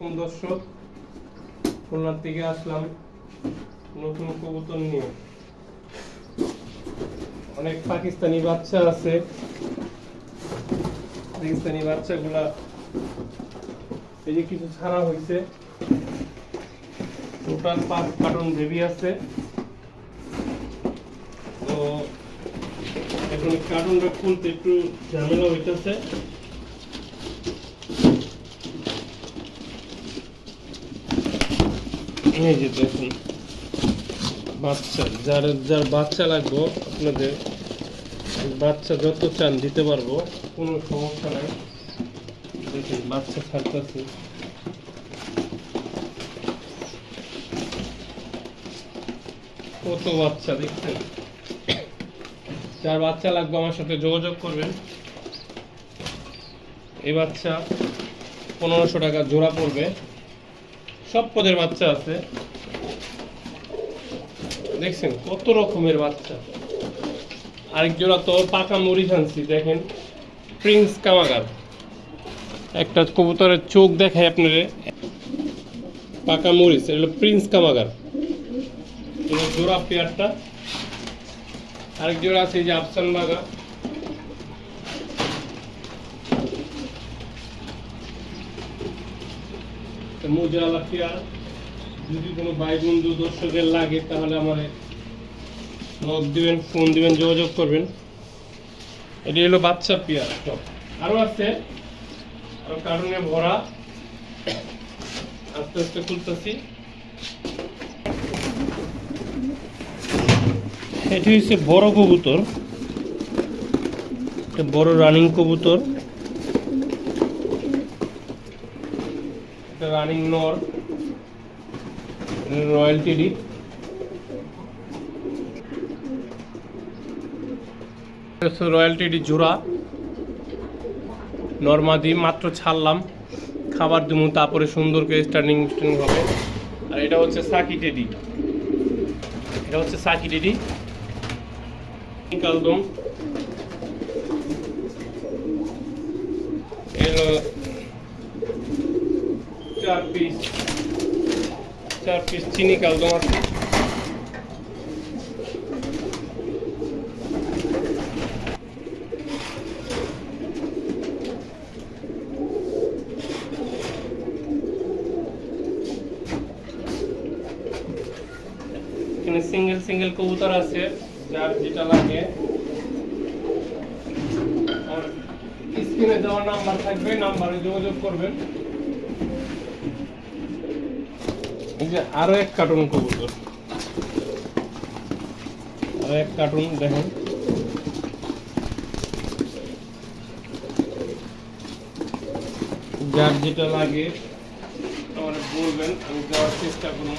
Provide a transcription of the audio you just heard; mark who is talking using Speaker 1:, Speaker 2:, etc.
Speaker 1: আসসালামাইকুম দর্শক, খুলনার থেকে আসলাম, নতুন কবুতর নিয়ে। অনেক পাকিস্তানি বাচ্চা আছে। পাকিস্তানি বাচ্চাগুলা এই যে কিছু ছাড়া হয়েছে টোটাল পাঁচ কার্টন বেবি আছে। তো এখন কার্টনটা খুলতে একটু ঝামেলা হইতেছে। এই যে দেখুন, বাচ্চা, যার যার বাচ্চা লাগবে, আপনাদের বাচ্চা যত চান দিতে পারব, কোনো সমস্যা নাই। দেখুন, বাচ্চা ছাড়তেছে। কত বাচ্চা, দেখছেন? যার বাচ্চা লাগবে, আমার সাথে যোগাযোগ করবেন। এই বাচ্চা পনেরোশো টাকা জোড়া পড়বে। সব পদের বাচ্চা আছে। দেখছেন কত রকমের বাচ্চা। আরেক জোড়া তো পাকা মরিচ আনছি দেখেন। প্রিন্স কামাগার একটা কবুতরের চোখ দেখায় আপনারে। পাকা মরিচ এটা হলো প্রিন্স কামাগার জোড়া পেয়ারটা। আরেক জোড়া আছে যে আফসান বাগা মোজালা পেয়ার যদি কোনো ভাই বন্ধু দর্শকের লাগে, তাহলে আমার নক দিবেন, ফোন দিবেন, যোগাযোগ করবেন। এটি হলো বাচ্চা পেয়ার সব আরও আছে আরও কার্টুনে ভরা। আস্তে আস্তে খুলতেছি। এটি হচ্ছে বড় কবুতর। বড় রানিং কবুতর। রানিং নর রয়্যাল টিডি রয়্যাল টিডি জোড়া নর্মাদি মাত্র ছাড়লাম খাবার দেবো তারপরে সুন্দর করে স্টার্নিং স্টার্নিং হবে আর এটা হচ্ছে সাকি টেডি এটা হচ্ছে সাকি টেডি কালদম এর চার পিস চার পিস চিনি কালদম আছে এখানে সিঙ্গেল সিঙ্গেল কবুতর আছে যার যেটা লাগে আর স্ক্রিনে দেওয়া নাম্বার থাকবে নাম্বারে যোগাযোগ করবেন এই যে আরও এক কার্টুন কবুতর আরও এক কার্টুন দেখেন। যার যেটা লাগে আমার বলবেন, আমি দেওয়ার চেষ্টা করব।